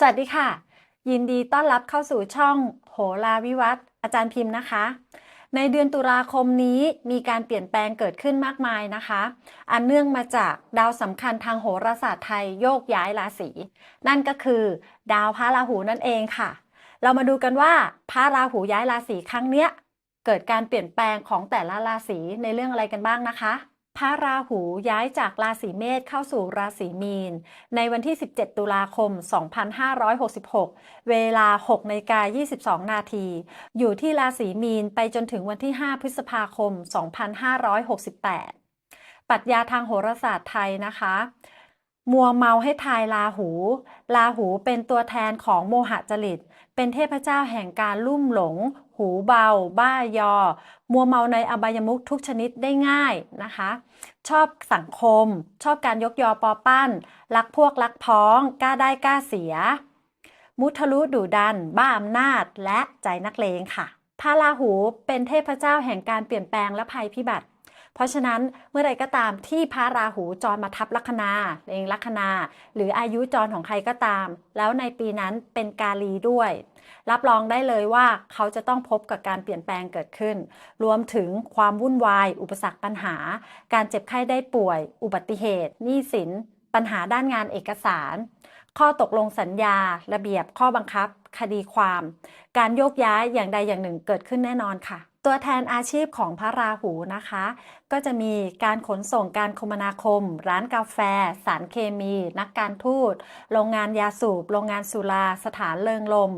สวัสดีค่ะ ยินดีต้อนรับเข้าสู่ช่องโหราวิวัฒน์อาจารย์พิมพ์นะคะ ในเดือนตุลาคมนี้มีการเปลี่ยนแปลงเกิดขึ้นมากมายนะคะ อันเนื่องมาจากดาวสำคัญทางโหราศาสตร์ไทยโยกย้ายราศีนั่นก็คือ ดาวพระราหูนั่นเองค่ะ เรามาดูกันว่าพระราหูย้ายราศีครั้งเนี้ยเกิดการเปลี่ยนแปลงของแต่ละราศีในเรื่องอะไรกันบ้างนะคะ พระราหูย้ายจากราศีเมษเข้าสู่ราศีมีน ในวันที่ 17 ตุลาคม 2566 เวลา6นาฬิกา22 นาที อยู่ที่ราศีมีนไปจนถึงวันที่ 5 พฤษภาคม 2568 ปรัชญาทางโหราศาสตร์ไทยนะคะ มัวเมาให้ทายราหูราหูเป็นตัวแทนของโมหะจริต เป็นเทพเจ้าแห่งการลุ่มหลง หูเบา บ้ายอ มัวเมาในอบายมุขทุกชนิดได้ง่ายนะคะ ชอบสังคม ชอบการยกยอปอปั้น รักพวกรักพ้อง กล้าได้กล้าเสีย มุทะลุดุดัน บ้าอำนาจ และใจนักเลงค่ะพระราหูเป็นเทพเจ้าแห่งการเปลี่ยนแปลงและภัยพิบัติ เพราะฉะนั้นเมื่อใดก็ตามที่พระราหูจรมาทับลัคนาเองลัคนา หรืออายุจรของใครก็ตาม แล้วในปีนั้นเป็นกาลีด้วย รับรองได้เลยว่าเขาจะต้องพบกับการเปลี่ยนแปลงเกิดขึ้น รวมถึงความวุ่นวาย อุปสรรคปัญหา การเจ็บไข้ได้ป่วย อุบัติเหตุหนี้สิน ปัญหาด้านงานเอกสาร ข้อตกลงสัญญา ระเบียบข้อบังคับ คดีความ การโยกย้ายอย่างใดอย่างหนึ่งเกิดขึ้นแน่นอนค่ะ ตัวแทนอาชีพของพระราหูนะคะ ก็จะมีการขนส่งการคมนาคม ร้านกาแฟ สารเคมี นักการทูตโรงงานยาสูบ โรงงานสุราสถานเริงลม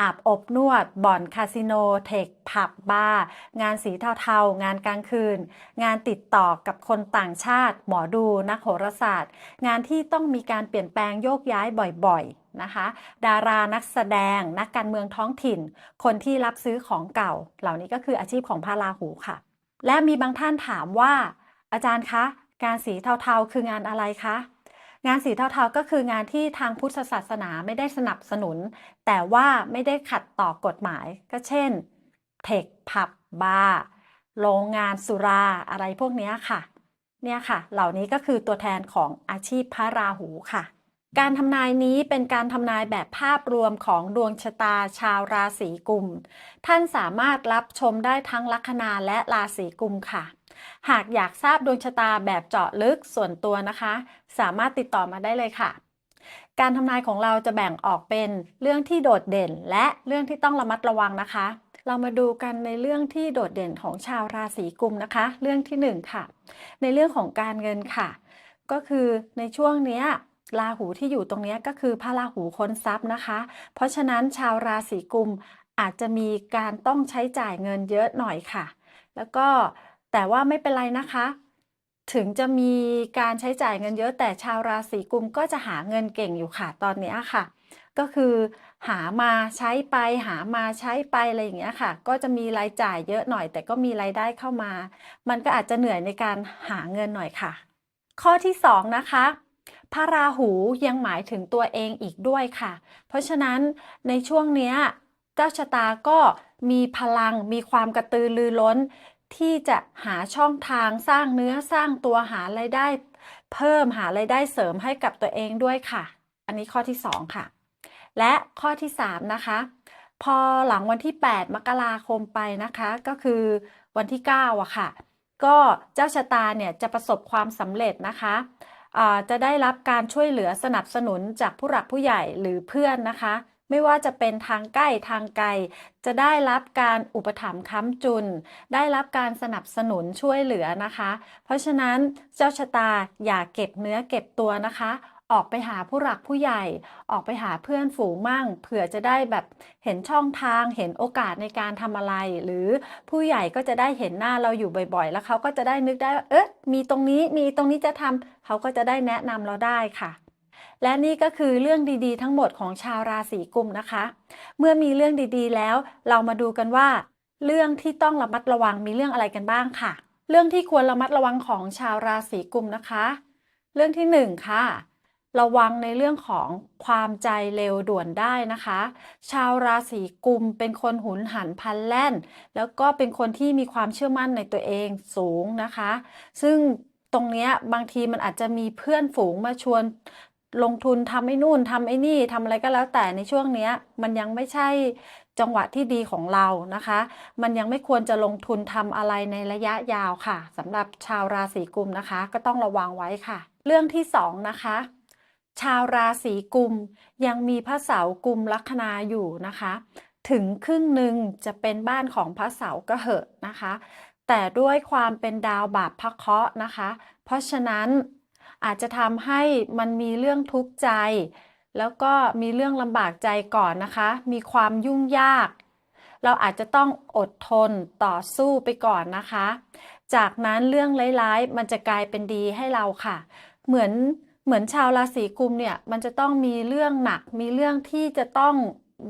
อาบอบนวด บ่อนคาสิโน เทค ผับบาร์งานสีเทาๆ งานกลางคืน งานติดต่อกับคนต่างชาติ หมอดูนักโหราศาสตร์ งานที่ต้องมีการเปลี่ยนแปลงโยกย้ายบ่อยๆ นะคะ ดารานักแสดง นักการเมืองท้องถิ่น คนที่รับซื้อของเก่า เหล่านี้ก็คืออาชีพของพระราหูค่ะ และมีบางท่านถามว่า อาจารย์คะ งานสีเทาๆคืองานอะไรคะ งานสีเทาๆก็คืองานที่ทางพุทธศาสนาไม่ได้สนับสนุน แต่ว่าไม่ได้ขัดต่อกฎหมาย ก็เช่น เทค ผับ บาร์ โรงงานสุรา อะไรพวกนี้ค่ะ เนี่ยค่ะ เหล่านี้ก็คือตัวแทนของอาชีพพระราหูค่ะ การทำนายนี้เป็นการทำนายแบบภาพรวมของดวงชะตาชาวราศีกุม ท่านสามารถรับชมได้ทั้งลัคนาและราศีกุมค่ะ หากอยากทราบดวงชะตาแบบเจาะลึกส่วนตัวนะคะ สามารถติดต่อมาได้เลยค่ะ การทำนายของเราจะแบ่งออกเป็นเรื่องที่โดดเด่น และเรื่องที่ต้องระมัดระวังนะคะ เรามาดูกันในเรื่องที่โดดเด่นของชาวราศีกุมนะคะ เรื่องที่หนึ่งค่ะ ในเรื่องของการเงินค่ะ ก็คือในช่วงเนี้ย ราหูที่อยู่ตรงนี้ก็คือพระราหูค้นทรัพย์นะคะ เพราะฉะนั้นชาวราศีกุมอาจจะมีการต้องใช้จ่ายเงินเยอะหน่อยค่ะ แล้วก็แต่ว่าไม่เป็นไรนะคะ ถึงจะมีการใช้จ่ายเงินเยอะ แต่ชาวราศีกุมก็จะหาเงินเก่งอยู่ค่ะตอนนี้ค่ะ ก็คือหามาใช้ไปหามาใช้ไปอะไรอย่างเงี้ยค่ะ ก็จะมีรายจ่ายเยอะหน่อย แต่ก็มีรายได้เข้ามา มันก็อาจจะเหนื่อยในการหาเงินหน่อยค่ะ ข้อที่สองนะคะ พระราหูยังหมายถึงตัวเองอีกด้วยค่ะ เพราะฉะนั้นในช่วงเนี้ยเจ้าชะตาก็มีพลังมีความกระตือรือร้น ที่จะหาช่องทางสร้างเนื้อสร้างตัวหารายได้ เพิ่มหารายได้เสริมให้กับตัวเองด้วยค่ะ อันนี้ข้อที่สองค่ะ และข้อที่สามนะคะ พอหลังวันที่ 8 มกราคมไปนะคะ ก็คือวันที่ 9อะค่ะ ก็เจ้าชะตาเนี่ยจะประสบความสำเร็จนะคะ จะได้รับการช่วยเหลือสนับสนุนจากผู้หลักผู้ใหญ่หรือเพื่อนนะคะ ไม่ว่าจะเป็นทางใกล้ทางไกล จะได้รับการอุปถัมภ์ค้ำจุน ได้รับการสนับสนุนช่วยเหลือนะคะ เพราะฉะนั้นเจ้าชะตาอย่าเก็บเนื้อเก็บตัวนะคะ ออกไปหาผู้หลักผู้ใหญ่ ออกไปหาเพื่อนฝูงมั่ง เผื่อจะได้แบบเห็นช่องทางเห็นโอกาสในการทำอะไร หรือผู้ใหญ่ก็จะได้เห็นหน้าเราอยู่บ่อยๆ แล้วเขาก็จะได้นึกได้ว่าเอ๊ะมีตรงนี้มีตรงนี้จะทำเขาก็จะได้แนะนำเราได้ค่ะและนี่ก็คือเรื่องดีๆ ทั้งหมดของชาวราศีกุมนะคะ เมื่อมีเรื่องดีๆ แล้วเรามาดูกันว่า เรื่องที่ต้องระมัดระวังมีเรื่องอะไรกันบ้างค่ะ เรื่องที่ควรระมัดระวังของชาวราศีกุมนะคะ เรื่องที่หนึ่งค่ะ ระวังในเรื่องของความใจเร็วด่วนได้นะคะ ชาวราศีกุมเป็นคนหุนหันพลันแล่น แล้วก็เป็นคนที่มีความเชื่อมั่นในตัวเองสูงนะคะ ซึ่งตรงนี้บางทีมันอาจจะมีเพื่อนฝูงมาชวนลงทุนทำไอ้นู่นทำไอ้นี่ทำอะไรก็แล้วแต่ในช่วงเนี้ยมันยังไม่ใช่จังหวะที่ดีของเรานะคะ มันยังไม่ควรจะลงทุนทำอะไรในระยะยาวค่ะสำหรับชาวราศีกุมนะคะ ก็ต้องระวังไว้ค่ะ เรื่องที่สองนะคะ ชาวราศีกุม ยังมีพระเสาร์กุมลัคนาอยู่นะคะ ถึงครึ่งหนึ่งจะเป็นบ้านของพระเสาร์ก็เหอะนะคะ แต่ด้วยความเป็นดาวบาปพระเคราะห์นะคะ เพราะฉะนั้นอาจจะทำให้มันมีเรื่องทุกข์ใจ แล้วก็มีเรื่องลำบากใจก่อนนะคะ มีความยุ่งยาก เราอาจจะต้องอดทนต่อสู้ไปก่อนนะคะ จากนั้นเรื่องร้ายๆ มันจะกลายเป็นดีให้เราค่ะ เหมือน เหมือนชาวราศีกุมเนี่ยมันจะต้องมีเรื่องหนัก มีเรื่องที่จะต้อง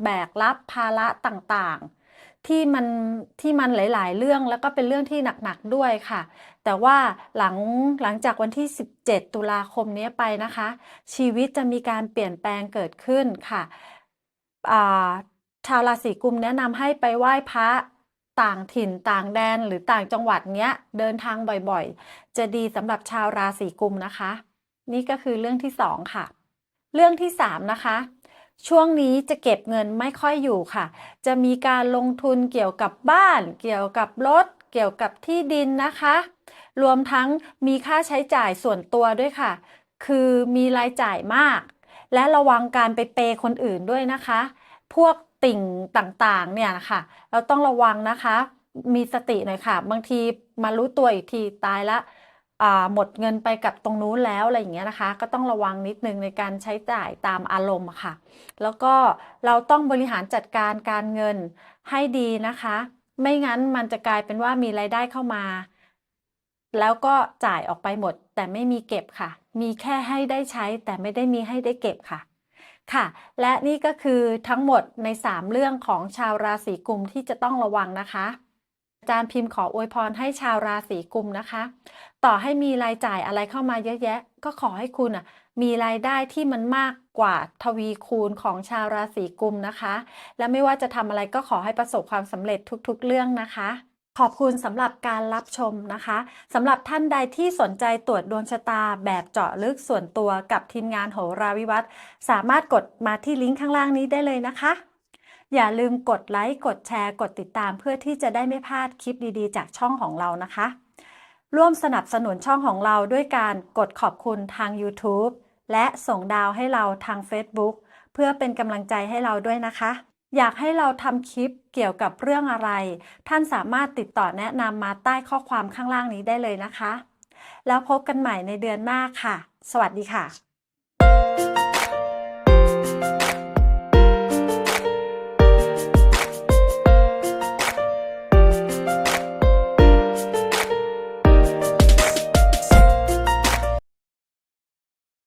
แบกรับภาระต่างๆ ที่มันที่มันหลาย ๆ เรื่องแล้วก็เป็นเรื่องที่หนักๆด้วยค่ะ แต่ว่าหลังหลังจากวันที่ 17 ตุลาคมนี้ไปนะคะ ชีวิตจะมีการเปลี่ยนแปลงเกิดขึ้นค่ะชาวราศีกุมแนะนำให้ไปไหว้พระต่างถิ่นต่างแดนหรือต่างจังหวัดเนี้ยเดินทางบ่อยๆ จะดีสำหรับชาวราศีกุมนะคะ นี่ก็คือเรื่องที่สองค่ะ เรื่องที่สามนะคะ ช่วงนี้จะเก็บเงินไม่ค่อยอยู่ค่ะ จะมีการลงทุนเกี่ยวกับบ้าน เกี่ยวกับรถ เกี่ยวกับที่ดินนะคะ รวมทั้งมีค่าใช้จ่ายส่วนตัวด้วยค่ะ คือมีรายจ่ายมาก และระวังการไปเปย์คนอื่นด้วยนะคะ พวกติ่งต่างๆเนี่ยนะคะ เราต้องระวังนะคะ มีสติหน่อยค่ะ บางทีมารู้ตัวอีกทีตายละ หมดเงินไปกับตรงนู้นแล้วอะไรอย่างเงี้ยนะคะ ก็ต้องระวังนิดนึงในการใช้จ่ายตามอารมณ์ค่ะ แล้วก็เราต้องบริหารจัดการการเงินให้ดีนะคะ ไม่งั้นมันจะกลายเป็นว่ามีรายได้เข้ามา แล้วก็จ่ายออกไปหมด แต่ไม่มีเก็บค่ะ มีแค่ให้ได้ใช้ แต่ไม่ได้มีให้ได้เก็บค่ะค่ะ และนี่ก็คือทั้งหมดใน 3 เรื่องของชาวราศีกุมที่จะต้องระวังนะคะ อาจารย์พิมพ์ขออวยพรให้ชาวราศีกุมนะคะ ต่อให้มีรายจ่ายอะไรเข้ามาเยอะแยะ ก็ขอให้คุณอะมีรายได้ที่มันมากกว่าทวีคูณของชาวราศีกุมนะคะ และไม่ว่าจะทำอะไรก็ขอให้ประสบความสำเร็จทุกๆ เรื่องนะคะ ขอบคุณสำหรับการรับชมนะคะสำหรับท่านใดที่สนใจตรวจดวงชะตาแบบเจาะลึกส่วนตัวกับทีมงานโหราวิวัฒน์สามารถกดมาที่ลิงก์ข้างล่างนี้ได้เลยนะคะ อย่าลืมกดไลค์ กดแชร์ กดติดตามเพื่อที่จะได้ไม่พลาดคลิปดีๆ จากช่องของเรานะคะ ร่วมสนับสนุนช่องของเราด้วยการกดขอบคุณทาง YouTube และส่งดาวให้เราทาง Facebook เพื่อเป็นกำลังใจให้เราด้วยนะคะ อยากให้เราทำคลิปเกี่ยวกับเรื่องอะไร ท่านสามารถติดต่อแนะนำมาใต้ข้อความข้างล่างนี้ได้เลยนะคะ แล้วพบกันใหม่ในเดือนหน้าค่ะ สวัสดีค่ะ